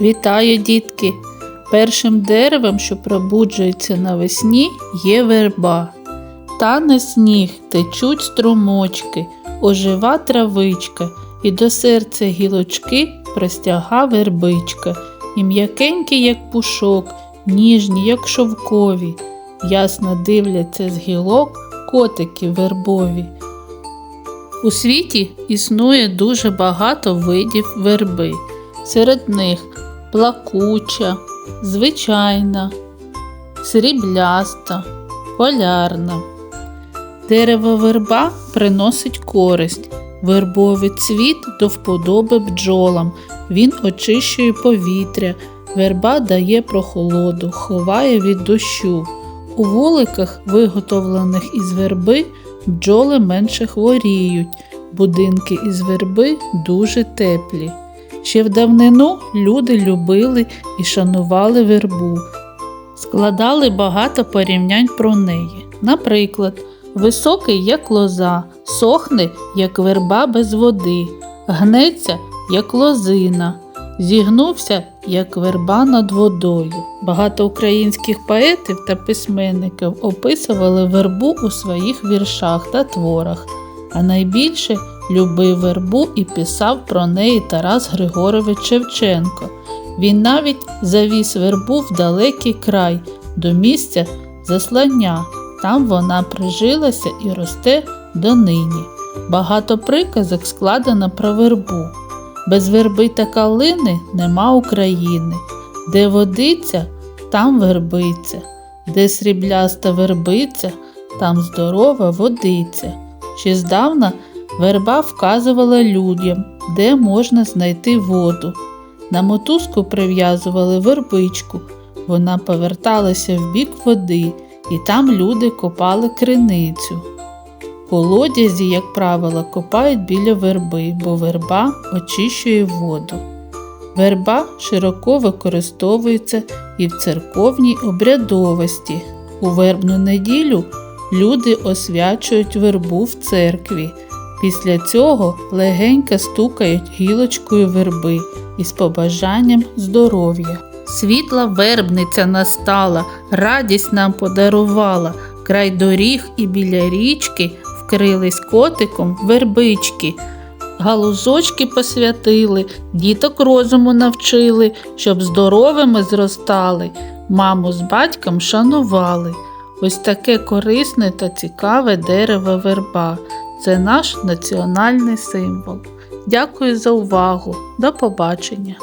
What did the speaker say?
Вітаю, дітки! Першим деревом, що пробуджується навесні, є верба. Тане сніг, течуть струмочки, ожива травичка, і до серця гілочки простяга вербичка, і м'якенькі, як пушок, ніжні, як шовкові, ясно дивляться з гілок котики вербові. У світі існує дуже багато видів верби. Серед них плакуча, звичайна, срібляста, полярна. Дерево верба приносить користь. Вербовий цвіт до вподоби бджолам. Він очищує повітря. Верба дає прохолоду, ховає від дощу. У вуликах, виготовлених із верби, бджоли менше хворіють. Будинки із верби дуже теплі. Ще в давнину люди любили і шанували вербу, складали багато порівнянь про неї. Наприклад, високий, як лоза, сохне, як верба без води, гнеться, як лозина, зігнувся, як верба над водою. Багато українських поетів та письменників описували вербу у своїх віршах та творах, а найбільше любив вербу і писав про неї Тарас Григорович Шевченко. Він навіть завіз вербу в далекий край до місця заслання. Там вона прижилася і росте донині. Багато приказок складено про вербу. Без верби та калини нема України. Де водиця, там вербиця, де срібляста вербиця, там здорова водиця. Ще здавна верба вказувала людям, де можна знайти воду. На мотузку прив'язували вербичку. Вона поверталася в бік води, і там люди копали криницю. Колодязі, як правило, копають біля верби, бо верба очищує воду. Верба широко використовується і в церковній обрядовості. У вербну неділю люди освячують вербу в церкві. Після цього легенько стукають гілочкою верби із побажанням здоров'я. Світла вербниця настала, радість нам подарувала, край доріг і біля річки вкрились котиком вербички. Галузочки посвятили, діток розуму навчили, щоб здоровими зростали, маму з батьком шанували. Ось таке корисне та цікаве дерево верба. Це наш національний символ. Дякую за увагу. До побачення!